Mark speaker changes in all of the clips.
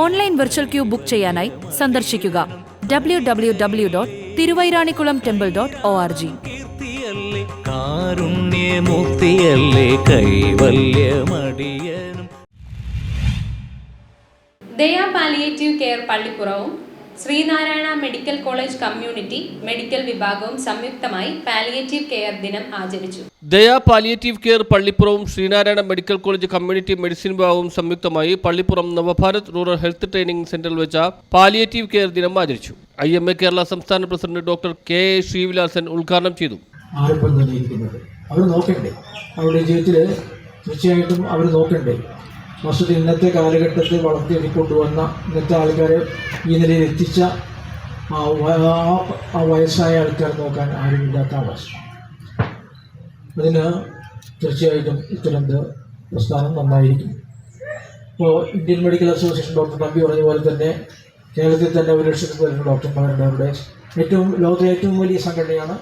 Speaker 1: Online virtual queue book ചെയ്യാനായി സന്ദർശിക്കുക. W W W dot Thiruvairanikkulam temple dot O R G
Speaker 2: കാരുണ്യമൂർത്തിയല്ലേ കൈവല്യമടിയനും.
Speaker 3: Daya palliative care പള്ളിപ്പുറവും Sreenarayana medical college community medical വിഭാഗവും സംയുക്തമായി palliative care ദിനം ആചരിച്ചു.
Speaker 4: Daya palliative care പള്ളിപ്പുറവും Sreenarayana medical college community medicine വിഭാഗവും സംയുക്തമായി Pallippuram Navabharat rural health training സെന്ററിൽ വെച്ച palliative care ദിനം ആചരിച്ചു. ഐ എം എ കേരള സംസ്ഥാന president doctor K A Srivilasan ഉദ്ഘാടനം ചെയ്തു.
Speaker 5: അവർ നോക്കണ്ടേ? അവരുടെ ജീവിതത്തിൽ തീർച്ചയായിട്ടും അവർ നോക്കണ്ടേ? വസ്തുത ഇന്നത്തെ കാലഘട്ടത്തിൽ വളർത്തിയെടുക്കൊണ്ടുവന്ന ഇന്നത്തെ ആൾക്കാരെ ഈ നിലയിൽ എത്തിച്ച ആ- ആ വയസ്സായ ആൾക്കാർ നോക്കാൻ ആരുമില്ലാത്ത അവസ്ഥ. അതിന് തീർച്ചയായിട്ടും ഇത്തരം പ്രസ്ഥാനം നന്നായിരിക്കും. ഇപ്പോൾ Indian medical association doctor Thampi പറഞ്ഞ പോലെ തന്നെ കേരളത്തിൽ തന്നെ ഒരു ലക്ഷത്തിൽ വരുന്ന ഡോക്ടർമാരുടെ അവരുടെ ഏറ്റവും ഏറ്റവും വലിയ സംഘടനയാണ്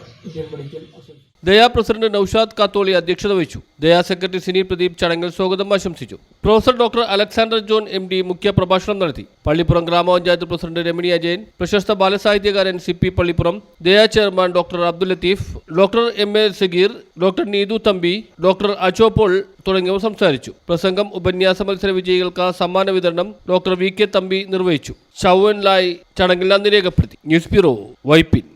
Speaker 4: ദയാ പ്രസിഡന്റ് നൌഷാദ് കാത്തോളി അധ്യക്ഷത വഹിച്ചു. ദയാ സെക്രട്ടറി സിനി പ്രദീപ് ചടങ്ങിൽ സ്വാഗതം ആശംസിച്ചു. Professor doctor Alexander John M D മുഖ്യ പ്രഭാഷണം നടത്തി. പള്ളിപ്പുറം ഗ്രാമപഞ്ചായത്ത് പ്രസിഡന്റ് രമണി അജയൻ പ്രശസ്ത ബാലസാഹിത്യകാരൻ C P Pallippuram Daya chairman doctor Abdul Latheef doctor M A Sageer doctor Neethu Thampi doctor Ajo Paul തുടങ്ങിയവർ സംസാരിച്ചു. പ്രസംഗം ഉപന്യാസ മത്സര വിജയികൾക്ക് സമ്മാന വിതരണം ഡോക്ടർ വി കെ തമ്പി നിർവഹിച്ചു. ചൗവൻ ലായ് ചടങ്ങിൽ നന്ദി രേഖപ്പെടുത്തി. News bureau Vypin.